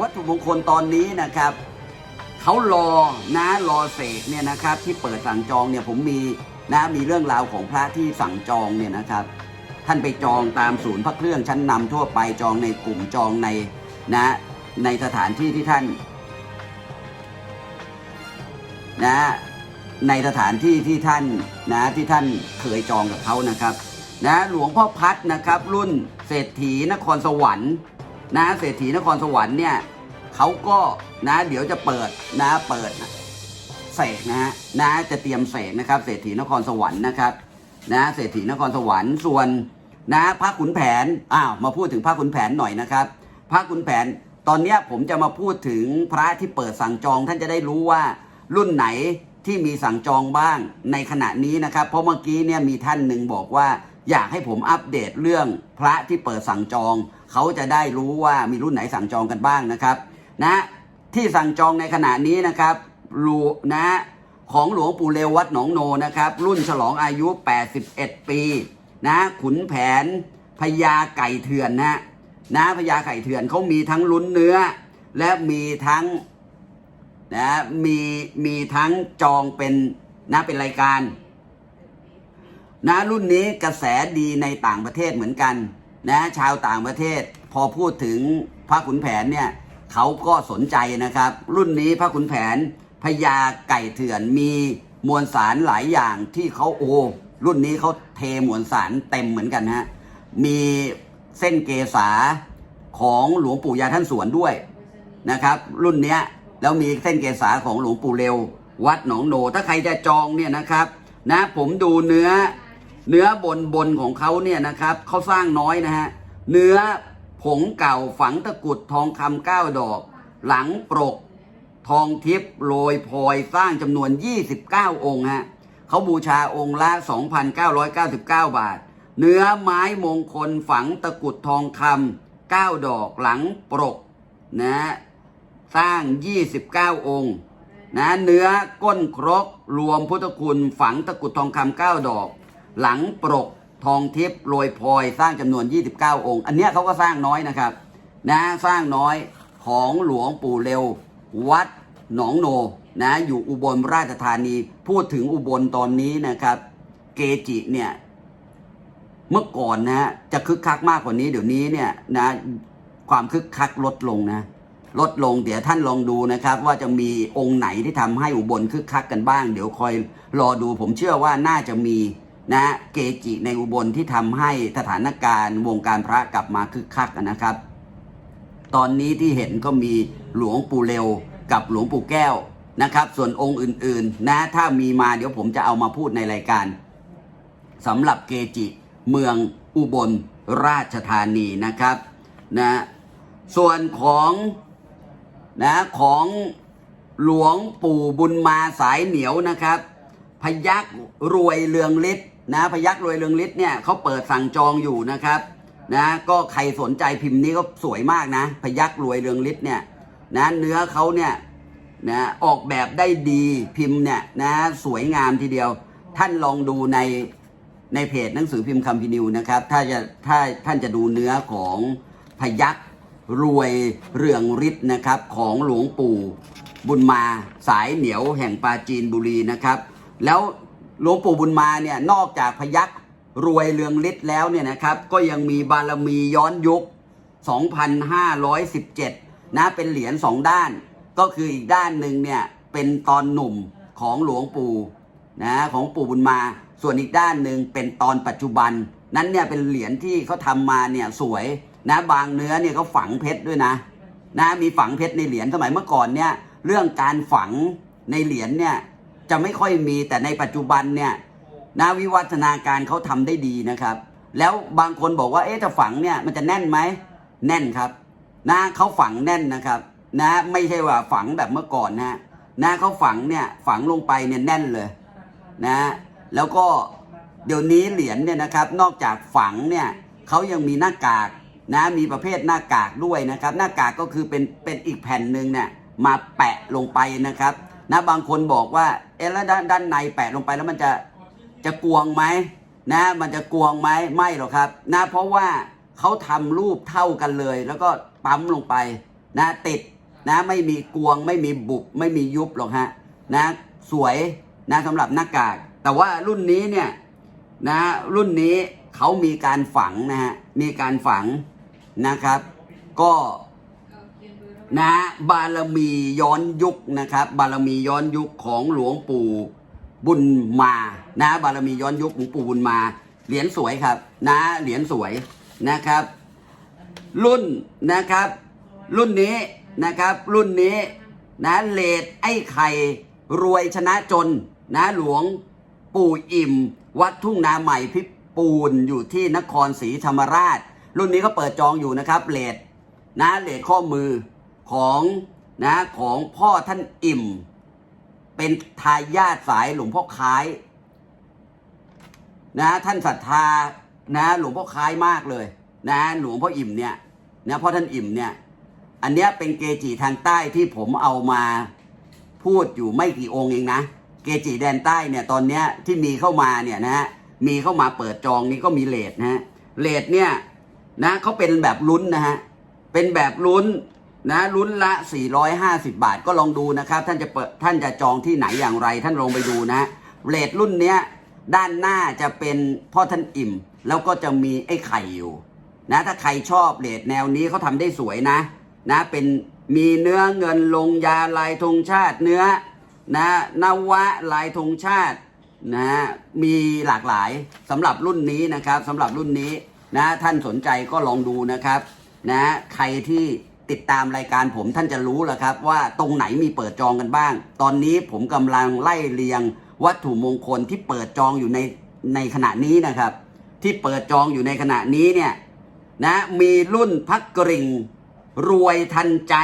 วัตถุมงคลตอนนี้นะครับเขารอนะรอเสกเนี่ยนะครับ ที่เปิดสั่งจองเนี่ยผมมีนะมีเรื่องราวของพระที่สั่งจองเนี่ยนะครับ ท่านไปจองตามศูนย์พระเครื่องชั้นนำทั่วไปจองในกลุ่มจองในนะในสถานที่ที่ท่านนะในสถานที่ที่ท่านนะที่ท่านเคยจองกับเขานะครับนะหลวงพ่อพัดนะครับ รุ่นเศรษฐีนครสวรรค์ นะเศรษฐีนครสวรรค์เนี่ยเขาก็นะเดี๋ยวจะเปิดนะเปิดเสกนะฮะนะจะเตรียมเสกนะครับ เศรษฐีนครสวรรค์นะครับนะเศรษฐีนครสวรรค์ส่วนนะพระขุนแผนอ้าวมาพูดถึงพระขุนแผนหน่อยนะครับ พระขุนแผนตอนนี้ผมจะมาพูดถึงพระที่เปิดสั่งจองท่านจะได้รู้ว่ารุ่นไหนที่มีสั่งจองบ้างในขณะนี้นะครับ เพราะเมื่อกี้เนี่ยมีท่านหนึ่งบอกว่า อยากให้ผมอัปเดตเรื่องพระที่เปิดสั่งจอง เขาจะได้รู้ว่ามีรุ่นไหนสั่งจองกันบ้างนะครับ นะที่สั่งจองในขณะนี้นะครับรูนะของหลวงปู่เลววัดหนองโนนะครับ รุ่นฉลองอายุ 81 ปี นะขุนแผนพญาไก่เถื่อนนะนะพญาไก่เถื่อนเขามีทั้งลุ้นเนื้อ และมีทั้งนะมีมีทั้งจองเป็นนะเป็นรายการ นะรุ่นนี้กระแสดีในต่างประเทศเหมือนกันนะชาวต่างประเทศพอพูดถึงพระขุนแผนเนี่ยเขาก็สนใจนะครับ รุ่นนี้พระขุนแผนพญาไก่เถื่อนมีมวลสารหลายอย่างที่เขาโอ้รุ่นนี้เขาเทมวลสารเต็มเหมือนกันฮะมีเส้นเกษาของหลวงปู่ยาท่านสวนด้วยนะครับ รุ่นเนี้ยแล้วมีเส้นเกษาของหลวงปู่เร็ว วัดหนองโนถ้าใครจะจองเนี่ยนะครับ นะผมดูเนื้อ เนื้อบนบนของเขาเนี่ยนะครับเขาสร้างน้อยนะฮะเนื้อผงเก่าฝังตะกุดทองคำเก้าดอก หลังปรกทองทิพย์โรยพลอยสร้างจำนวน 29 องค์ฮะเขาบูชาองค์ละ 2,999 บาท เนื้อไม้มงคลฝังตะกุดทองคำ9ดอกหลังปรกนะสร้าง 29 องค์นะเนื้อก้นครกรวมพุทธคุณฝังตะกุดทองคำเก้าดอก หลังปรกทองทิพย์โรยพลอยสร้างจำนวน 29 องค์ อันเนี้ยเขาก็สร้างน้อยนะครับ นะสร้างน้อยของหลวงปู่เร็ว วัดหนองโนนะอยู่อุบลราชธานี พูดถึงอุบลตอนนี้นะครับ เกจิเนี่ยเมื่อก่อนนะฮะจะคึกคักมากกว่านี้เดี๋ยวนี้เนี่ยนะความคึกคักลดลงนะ ลดลงเดี๋ยวท่านลองดูนะครับ ว่าจะมีองค์ไหนที่ทำให้อุบลคึกคักกันบ้าง เดี๋ยวคอยรอดูผมเชื่อว่าน่าจะมี นะเกจิในอุบลที่ทำให้สถานการณ์วงการพระกลับมาคึกคักนะครับ ตอนนี้ที่เห็นก็มีหลวงปู่เร็วกับหลวงปู่แก้วนะครับ ส่วนองค์อื่นๆ นะถ้ามีมาเดี๋ยวผมจะเอามาพูดในรายการสำหรับเกจิเมืองอุบลราชธานีนะครับนะส่วนของนะของหลวงปู่บุญมาสายเหนียวนะครับ พยักรวยเรืองฤทธิ์ นะพยักรวยเรืองฤทธิ์เนี่ยเขาเปิดสั่งจองอยู่นะครับนะก็ใครสนใจพิมพ์นี้ก็สวยมากนะ พยักรวยเรืองฤทธิ์เนี่ยนะเนื้อเขาเนี่ยนะออกแบบได้ดีพิมพ์เนี่ยนะสวยงามทีเดียว ท่านลองดูในในเพจหนังสือพิมพ์คัมพินิวนะครับ ถ้าจะถ้าท่านจะดูเนื้อของพยักรวยเรืองฤทธิ์นะครับ ของหลวงปู่บุญมาสายเหนียวแห่งปาจีนบุรีนะครับ แล้ว หลวงปู่บุญมาเนี่ยนอกจากพยักรวยเรืองฤทธิ์แล้วเนี่ยนะครับ ก็ยังมีบารมีย้อนยุค 2517 นะเป็นเหรียญสองด้าน ก็คืออีกด้านหนึ่งเนี่ยเป็นตอนหนุ่มของหลวงปู่นะของปู่บุญมา ส่วนอีกด้านหนึ่งเป็นตอนปัจจุบัน นั้นเนี่ยเป็นเหรียญที่เขาทำมาเนี่ยสวยนะบางเนื้อเนี่ยเขาฝังเพชรด้วยนะนะมีฝังเพชรในเหรียญสมัยเมื่อก่อนเนี่ยเรื่องการฝังในเหรียญเนี่ย จะไม่ค่อยมีแต่ในปัจจุบันเนี่ยนะวิวัฒนาการเขาทำได้ดีนะครับ แล้วบางคนบอกว่าเอ๊ะถ้าฝังเนี่ยมันจะแน่นไหมแน่นครับ นะเขาฝังแน่นนะครับ นะ ไม่ใช่ว่าฝังแบบเมื่อก่อนนะนะเขาฝังเนี่ยฝังลงไปเนี่ยแน่นเลย นะ แล้วก็เดี๋ยวนี้เหรียญเนี่ยนะครับ นอกจากฝังเนี่ยเขายังมีหน้ากากนะมีประเภทหน้ากากด้วยนะครับ หน้ากากก็คือเป็นเป็นอีกแผ่นหนึ่งเนี่ยมาแปะลงไปนะครับ นะบางคนบอกว่า เอ๊ะแล้วด้านด้านในแปะลงไปแล้วมันจะจะกวงไหมนะ มันจะกวงไหมไม่หรอกครับนะเพราะว่าเขาทำรูปเท่ากันเลย แล้วก็ปั๊มลงไปนะติดนะไม่มีกวงไม่มีบุบไม่มียุบหรอกฮะนะสวยนะสำหรับหน้ากาก แต่ว่ารุ่นนี้เนี่ยนะรุ่นนี้เขามีการฝังนะฮะมีการฝังนะครับ ก็ นะบารมีย้อนยุคนะครับ บารมีย้อนยุคของหลวงปู่บุญมานะ บารมีย้อนยุคของปู่บุญมา เหรียญสวยครับ นะเหรียญสวยนะครับ รุ่นนะครับ รุ่นนี้นะครับ รุ่นนี้นะเลดไอ้ไข่รวยชนะจน นะหลวงปู่อิ่ม วัดทุ่งนาใหม่พิปูนอยู่ที่นครศรีธรรมราช รุ่นนี้เขาเปิดจองอยู่นะครับเลดนะเลดข้อมือ ของนะของพ่อท่านอิ่ม เป็นทายาทสายหลวงพ่อคล้ายนะท่านศรัทธานะหลวงพ่อคล้ายมากเลย นะหลวงพ่ออิ่มเนี่ยนะพ่อท่านอิ่มเนี่ย อันเนี้ยเป็นเกจิทางใต้ที่ผมเอามาพูดอยู่ไม่กี่องค์เองนะ เกจิแดนใต้เนี่ยตอนเนี้ยที่มีเข้ามาเนี่ยนะฮะมีเข้ามาเปิดจองนี่ก็มีเลทนะฮะเลทเนี่ยนะเขาเป็นแบบลุ้นนะฮะเป็นแบบลุ้น นะลุ้นละ 450 บาทก็ลองดูนะครับ ท่านจะเปิดท่านจะจองที่ไหนอย่างไร ท่านลองไปดูนะฮะเลทรุ่นเนี้ยด้านหน้าจะเป็นพ่อท่านอิ่ม แล้วก็จะมีไอ้ไข่อยู่นะถ้าใครชอบเลดแนวนี้เขาทำได้สวยนะนะเป็นมีเนื้อเงินลงยาลายธงชาติเนื้อนะนวะลายธงชาตินะมีหลากหลายสำหรับรุ่นนี้นะครับสำหรับรุ่นนี้นะท่านสนใจก็ลองดูนะครับนะใครที่ ติดตามรายการผมท่านจะรู้แล้วครับ ว่าตรงไหนมีเปิดจองกันบ้าง ตอนนี้ผมกำลังไล่เรียงวัตถุมงคลที่เปิดจองอยู่ในในขณะนี้นะครับ ที่เปิดจองอยู่ในขณะนี้เนี่ยนะมีรุ่นพักกริ่งรวยทันใจ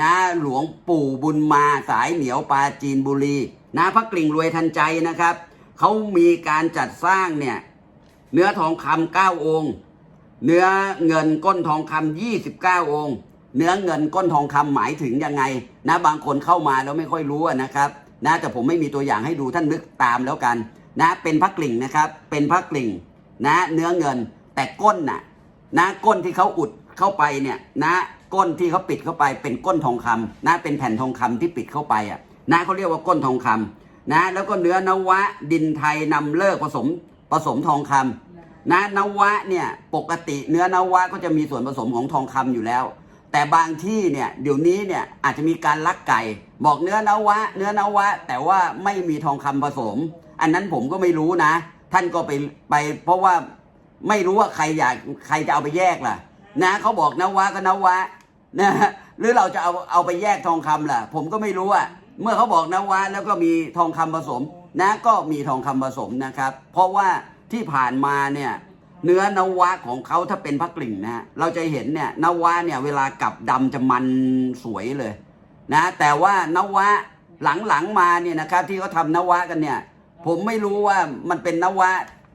นะหลวงปู่บุญมาสายเหนียวปาจีนบุรีนะพระกริ่งรวยทันใจนะครับเขามีการจัดสร้างเนี่ยเนื้อทองคำเก้าองค์ เนื้อเงินก้นทองคำยี่สิบเก้าองค์ เนื้อเงินก้นทองคำหมายถึงยังไงนะบางคนเข้ามาแล้วไม่ค่อยรู้นะครับนะแต่ผมไม่มีตัวอย่างให้ดูท่านนึกตามแล้วกันนะเป็นพระกลิ่งนะครับ เป็นพระกลิ่งนะเนื้อเงินแต่ก้นน่ะนะก้นที่เขาอุดเข้าไปเนี่ยนะก้นที่เขาปิดเข้าไปเป็นก้นทองคำนะเป็นแผ่นทองคำที่ปิดเข้าไปอะนะเขาเรียกว่าก้นทองคำนะแล้วก็เนื้อนวะดินไทยนำเลิกผสมผสมทองคำนะนวะเนี่ยปกติเนื้อนวะก็จะมีส่วนผสมของทองคำอยู่แล้ว แต่บางที่เนี่ยเดี๋ยวนี้เนี่ยอาจจะมีการลักไก่ บอกเนื้อนวะ เนื้อนวะ แต่ว่าไม่มีทองคำผสม อันนั้นผมก็ไม่รู้นะ ท่านก็ไปไป เพราะว่าไม่รู้ว่าใครอยากใครจะเอาไปแยกล่ะ นะเขาบอกนวะก็นวะนะหรือเราจะเอาเอาไปแยกทองคำล่ะ ผมก็ไม่รู้อะเมื่อเขาบอกนวะแล้วก็มีทองคำผสม นะก็มีทองคำผสมนะครับ เพราะว่าที่ผ่านมาเนี่ย เนื้อนวะของเขาถ้าเป็นพักกลิ่งนะฮะเราจะเห็นเนี่ยนวะเนี่ยเวลากลับดำจะมันสวยเลยนะแต่ว่านวะหลังๆมาเนี่ยนะครับที่เขาทำนวะกันเนี่ย ผมไม่รู้ว่ามันเป็นนวะ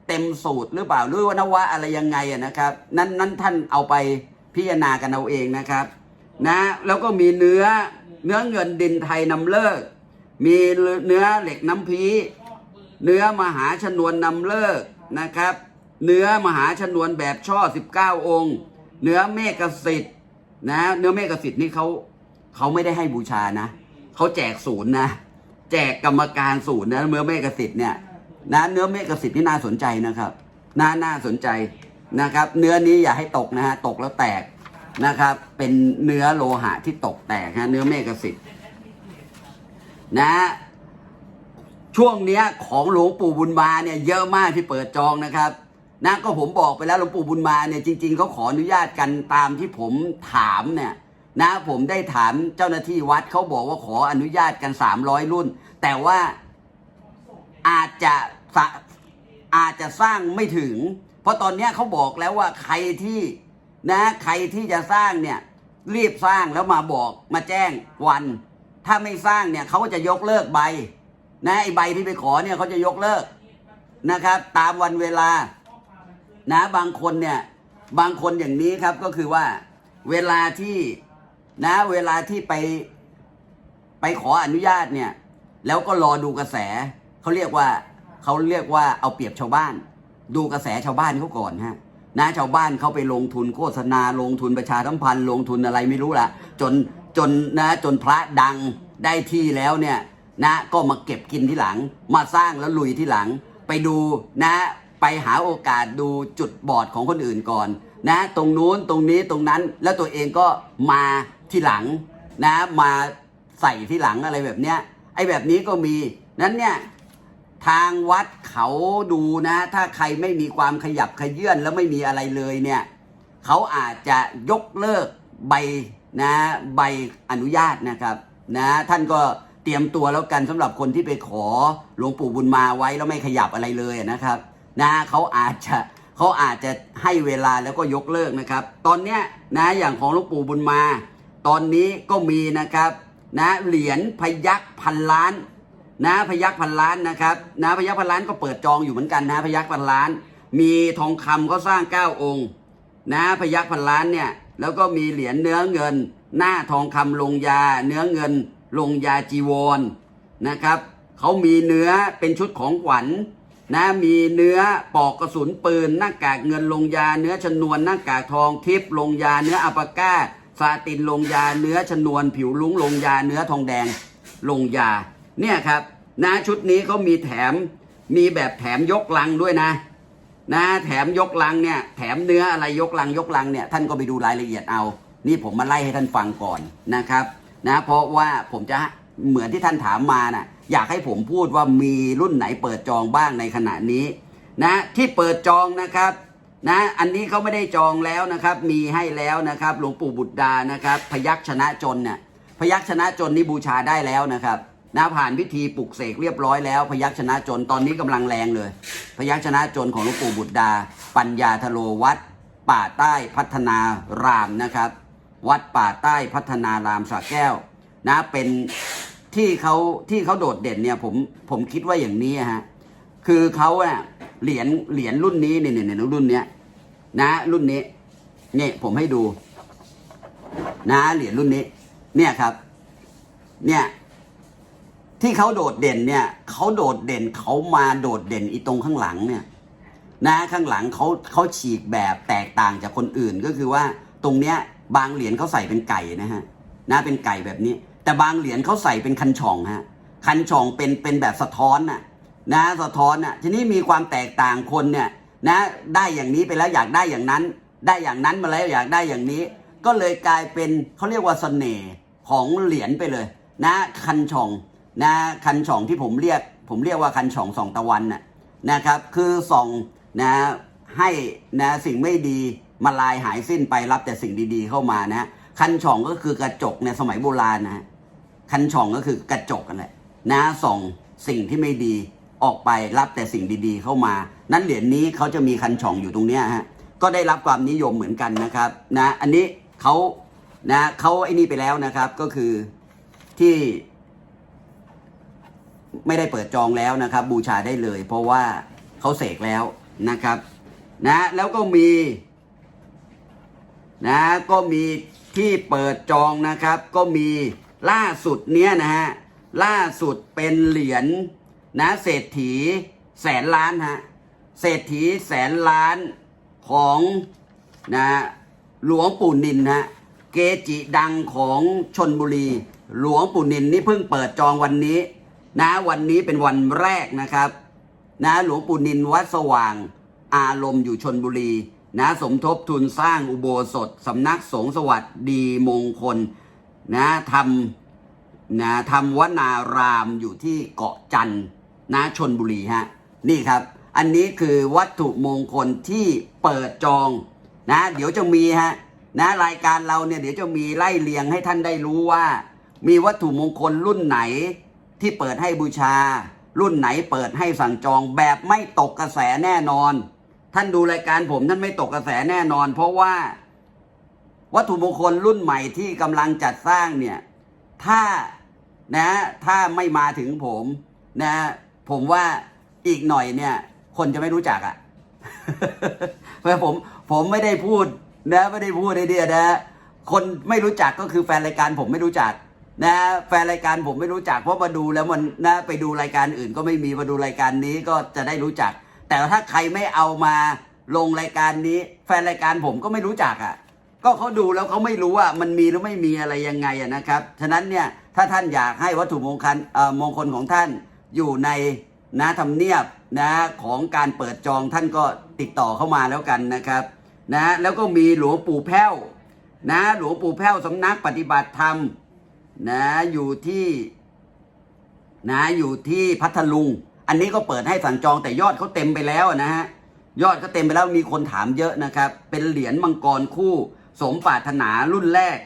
เต็มสูตรหรือเปล่าหรือว่านวะอะไรยังไงอะนะครับ นั้นนั้นท่านเอาไปพิจารณากันเอาเองนะครับ นะแล้วก็มีเนื้อเนื้อเงินดินไทยนำเลิก มีเนื้อเหล็กน้ำพีเนื้อมหาชนวนนำเลิกนะครับ เนื้อมหาชนวนแบบช่อ 19 องค์ เนื้อเมฆสิทธิ์นะ เนื้อเมฆสิทธิ์นี่เขาเขาไม่ได้ให้บูชานะเขาแจกศูนย์นะ แจกกรรมการศูนย์นะเนื้อเมฆสิทธิ์เนี่ยนะเนื้อเมฆสิทธิ์นี่น่าสนใจนะครับ น่าน่าสนใจนะครับ เนื้อนี้อย่าให้ตกนะฮะตกแล้วแตกนะครับ เป็นเนื้อโลหะที่ตกแตกฮะเนื้อเมฆสิทธิ์นะช่วงเนี้ยของหลวงปู่บุญมาเนี่ยเยอะมากที่เปิดจองนะครับ นะก็ผมบอกไปแล้วหลวงปู่บุญมาเนี่ยจริง ๆเขาขออนุญาตกันตามที่ผมถามเนี่ยนะผมได้ถามเจ้าหน้าที่วัดเขาบอกว่าขออนุญาตกัน 300 รุ่น แต่ว่าอาจจะอาจจะสร้างไม่ถึง เพราะตอนนี้เขาบอกแล้วว่าใครที่นะใครที่จะสร้างเนี่ยรีบสร้างแล้วมาบอกมาแจ้งวัน ถ้าไม่สร้างเนี่ยเขาก็จะยกเลิกใบ นะไอใบที่ไปขอเนี่ยเขาจะยกเลิกนะครับ ตามวันเวลา นะบางคนเนี่ยบางคนอย่างนี้ครับก็คือว่าเวลาที่นะเวลาที่ไปไปขออนุญาตเนี่ยแล้วก็รอดูกระแสเขาเรียกว่าเขาเรียกว่าเอาเปรียบชาวบ้าน ดูกระแสชาวบ้านเขาก่อนฮะนะชาวบ้านเขาไปลงทุนโฆษณาลงทุนประชาสัมพันธ์ลงทุนอะไรไม่รู้ละจนจนนะจนพระดังได้ที่แล้วเนี่ยนะก็มาเก็บกินที่หลัง มาสร้างแล้วลุยที่หลัง ไปดูนะ ไปหาโอกาสดูจุดบอดของคนอื่นก่อนนะตรงนู้นตรงนี้ตรงนั้นแล้วตัวเองก็มาที่หลังนะมาใส่ที่หลังอะไรแบบเนี้ยไอ้แบบนี้ก็มีนั้นเนี่ยทางวัดเขาดูนะ ถ้าใครไม่มีความขยับขยื่นแล้วไม่มีอะไรเลยเนี่ยเขาอาจจะยกเลิกใบนะใบอนุญาตนะครับนะท่านก็เตรียมตัวแล้วกันสำหรับคนที่ไปขอหลวงปู่บุญมาไว้แล้วไม่ขยับอะไรเลยนะครับ นะเขาอาจจะเขาอาจจะให้เวลาแล้วก็ยกเลิกนะครับ ตอนเนี้ยนะอย่างของหลวงปู่บุญมา ตอนนี้ก็มีนะครับนะเหรียญพยักพันล้านนะพยักพันล้านนะครับนะพยักพันล้านก็เปิดจองอยู่เหมือนกันนะพยักพันล้าน มีทองคำก็สร้าง 9 องค์ นะพยักพันล้านเนี่ยแล้วก็มีเหรียญเนื้อเงิน หน้าทองคำลงยา เนื้อเงินลงยาจีวรนะครับเขามีเนื้อเป็นชุดของขวัญ นะมีเนื้อปอกกระสุนปืน หน้ากากเงินลงยา เนื้อชนวนหน้ากากทองทิพลงยาเนื้ออัปาก้าซาตินลงยาเนื้อชนวน ผิวลุ้งลงยาเนื้อทองแดงลงยาเนี่ยครับนะชุดนี้เขามีแถมมีแบบแถมยกลังด้วยนะ นะแถมยกลังเนี่ยแถมเนื้ออะไรยกลังยกลังเนี่ยท่านก็ไปดูรายละเอียดเอา นี่ผมมาไล่ให้ท่านฟังก่อนนะครับ นะเพราะว่าผมจะ เหมือนที่ท่านถามมานะ่ะอยากให้ผมพูดว่ามีรุ่นไหนเปิดจองบ้างในขณะนี้นะที่เปิดจองนะครับนะอันนี้เขาไม่ได้จองแล้วนะครับ มีให้แล้วนะครับ หลวงปู่บุตรดานะครับ พยักชนะจนเนี่ยพยักชนะจนนี่บูชาได้แล้วนะครับนะผ่านพิธีปลุกเสกเรียบร้อยแล้ว พยักชนะจนตอนนี้กำลังแรงเลย พยักชนะจนของหลวงปู่บุตรดา ปัญญาทโลวัดป่าใต้พัฒนารามนะครับ วัดป่าใต้พัฒนารามสระแก้ว นะเป็น ที่เขาที่เขาโดดเด่นเนี่ยผมผมคิดว่าอย่างนี้ฮะคือเขาอะเหรียญเหรียญรุ่นนี้เนี่ยเนี่ยรุ่นเนี้ยนะรุ่นนี้เนี่ยผมให้ดู นะเหรียญรุ่นนี้ เนี่ยครับ เนี่ย ที่เขาโดดเด่นเนี่ยเขาโดดเด่นเขามาโดดเด่นอีตรงข้างหลังเนี่ย นะข้างหลังเขาเขาฉีกแบบแตกต่างจากคนอื่นก็คือว่า ตรงเนี้ย บางเหรียญเขาใส่เป็นไก่นะฮะนะเป็นไก่แบบนี้ แต่บางเหรียญเขาใส่เป็นคันช่องฮะคันช่องเป็นเป็นแบบสะท้อนน่ะนะสะท้อนน่ะทีนี้มีความแตกต่างคนเนี่ยนะได้อย่างนี้ไปแล้วอยากได้อย่างนั้น ได้อย่างนั้นมาแล้วอยากได้อย่างนี้ ก็เลยกลายเป็นเขาเรียกว่าเสน่ห์ของเหรียญไปเลย นะคันช่องนะคันช่องที่ผมเรียก ผมเรียกว่าคันช่องสองตะวันน่ะนะครับคือส่องนะให้นะสิ่งไม่ดีมาลายหายสิ้นไปรับแต่สิ่งดีๆเข้ามานะคันช่องก็คือกระจกในสมัยโบราณนะ คันช่องก็คือกระจกกันแหละนะส่องสิ่งที่ไม่ดีออกไปรับแต่สิ่งดีๆเข้ามา นั้นเหรียญนี้เขาจะมีคันช่องอยู่ตรงเนี้ยฮะก็ได้รับความนิยมเหมือนกันนะครับนะอันนี้เขานะเขาไอ้นี่ไปแล้วนะครับก็คือที่ไม่ได้เปิดจองแล้วนะครับ บูชาได้เลย เพราะว่าเขาเสกแล้วนะครับนะแล้วก็มีนะก็มีที่เปิดจองนะครับ ก็มี ล่าสุดเนี้ยนะฮะล่าสุดเป็นเหรียญนะเศรษฐีแสนล้านฮะเศรษฐีแสนล้านของนะหลวงปู่นินฮะเกจิดังของชนบุรี หลวงปู่นินนี่เพิ่งเปิดจองวันนี้ นะวันนี้เป็นวันแรกนะครับ นะหลวงปู่นินวัดสว่างอารมณ์อยู่ชนบุรี นะสมทบทุนสร้างอุโบสถสำนักสงฆ์สวัสดีมงคล นะทำนะทำวนารามอยู่ที่เกาะจันทร์นะชนบุรีฮะนี่ครับ อันนี้คือวัตถุมงคลที่เปิดจองนะเดี๋ยวจะมีฮะนะรายการเราเนี่ยเดี๋ยวจะมีไล่เลียงให้ท่านได้รู้ว่า มีวัตถุมงคลรุ่นไหนที่เปิดให้บูชา รุ่นไหนเปิดให้สั่งจองแบบไม่ตกกระแสแน่นอน ท่านดูรายการผมท่านไม่ตกกระแสแน่นอน เพราะว่า วัตถุมงคลรุ่นใหม่ที่กำลังจัดสร้างเนี่ยถ้านะถ้าไม่มาถึงผมนะผมว่าอีกหน่อยเนี่ย คนจะไม่รู้จักอะ่ะเพราะผมผมไม่ได้พูดนะไม่ได้พูดไอเดียนะ คนไม่รู้จักก็คือแฟนรายการผมไม่รู้จักนะแฟนรายการผมไม่รู้จักเพราะมาดูแล้วมันนะไปดูรายการอื่นก็ไม่มีมาดูรายการนี้ก็จะได้รู้จัก แต่ถ้าใครไม่เอามาลงรายการนี้ แฟนรายการผมก็ไม่รู้จักอะ ก็เขาดูแล้วเขาไม่รู้ว่ามันมีหรือไม่มีอะไรยังไงอะนะครับ ฉะนั้นเนี่ยถ้าท่านอยากให้วัตถุมงคลมงคลของท่านอยู่ในนะทำเนียบนะของการเปิดจองท่านก็ติดต่อเข้ามาแล้วกันนะครับนะแล้วก็มีหลวงปู่แพ้วนะหลวงปู่แพ้วสำนักปฏิบัติธรรมนะอยู่ที่นะอยู่ที่พัทลุง อันนี้ก็เปิดให้สั่งจองแต่ยอดเขาเต็มไปแล้วนะฮะยอดก็เต็มไปแล้วมีคนถามเยอะนะครับ เป็นเหรียญมังกรคู่ สมปรารถนารุ่นแรก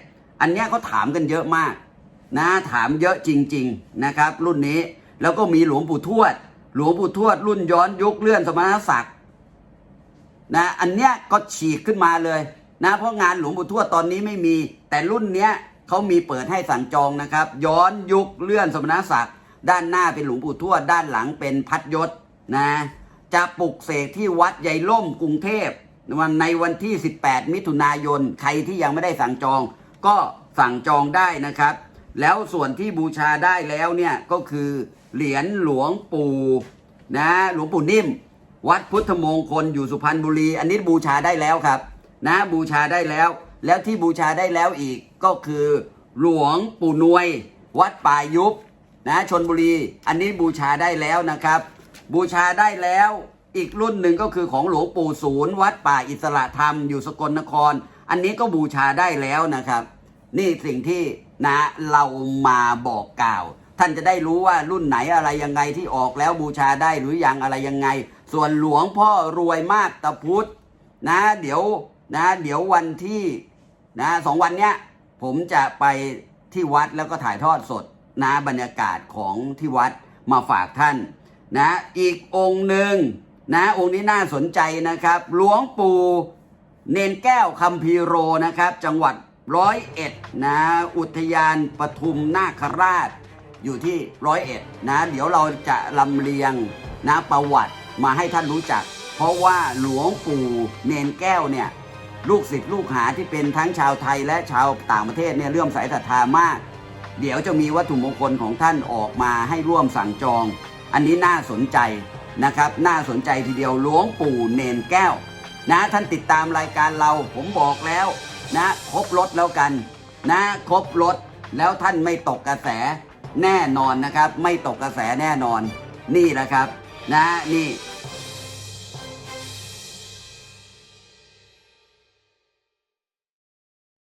อันเนี้ยเขาถามกันเยอะมากนะถามเยอะจริง ๆนะครับ รุ่นนี้แล้วก็มีหลวงปู่ทวด หลวงปู่ทวด รุ่นย้อนยุคเลื่อนสมณศักดิ์นะอันเนี้ยก็ฉีกขึ้นมาเลยนะเพราะงานหลวงปู่ทวดตอนนี้ไม่มี แต่รุ่นเนี้ยเขามีเปิดให้สั่งจองนะครับ ย้อนยุคเลื่อนสมณศักดิ์ด้านหน้าเป็นหลวงปู่ทวด ด้านหลังเป็นพัดยศนะจะปลุกเสกที่วัดใหญ่ล่มกรุงเทพ วันในวันที่ 18 มิถุนายน ใครที่ยังไม่ได้สั่งจอง ก็สั่งจองได้นะครับ แล้วส่วนที่บูชาได้แล้วเนี่ยก็คือเหรียญหลวงปู่นะหลวงปู่นิ่ม วัดพุทธมงคลอยู่สุพรรณบุรี อันนี้บูชาได้แล้วครับ นะบูชาได้แล้ว แล้วที่บูชาได้แล้วอีกก็คือ หลวงปู่นวย วัดป่ายุบนะชนบุรี อันนี้บูชาได้แล้วนะครับ บูชาได้แล้ว อีกรุ่นหนึ่งก็คือของหลวงปู่ศูนย์วัดป่าอิสระธรรมอยู่สกลนคร อันนี้ก็บูชาได้แล้วนะครับ นี่สิ่งที่นะเรามาบอกกล่าว ท่านจะได้รู้ว่ารุ่นไหนอะไรยังไงที่ออกแล้วบูชาได้หรือยังอะไรยังไง ส่วนหลวงพ่อรวยมากตะพุธนะเดี๋ยวนะเดี๋ยววันที่นะสองวันเนี้ยผมจะไปที่วัดแล้วก็ถ่ายทอดสดนะบรรยากาศของที่วัดมาฝากท่านนะอีกองค์หนึ่ง นะองค์นี้น่าสนใจนะครับ หลวงปู่เนนแก้วคัมพีโรนะครับ จังหวัดร้อยเอ็ดนะอุทยานปทุมนาคราชอยู่ที่ร้อยเอ็ดนะ เดี๋ยวเราจะลำเลียงนะประวัติมาให้ท่านรู้จัก เพราะว่าหลวงปู่เนนแก้วเนี่ยลูกศิษย์ลูกหาที่เป็นทั้งชาวไทยและชาวต่างประเทศเนี่ยเลื่อมใสศรัทธามาก เดี๋ยวจะมีวัตถุมงคลของท่านออกมาให้ร่วมสั่งจอง อันนี้น่าสนใจ นะครับ น่าสนใจทีเดียวหลวงปู่เนนแก้ว นะท่านติดตามรายการเราผมบอกแล้วนะครบรถแล้วกัน นะครบรถแล้วท่านไม่ตกกระแสแน่นอนนะครับ ไม่ตกกระแสแน่นอน นี่แหละครับ นะนี่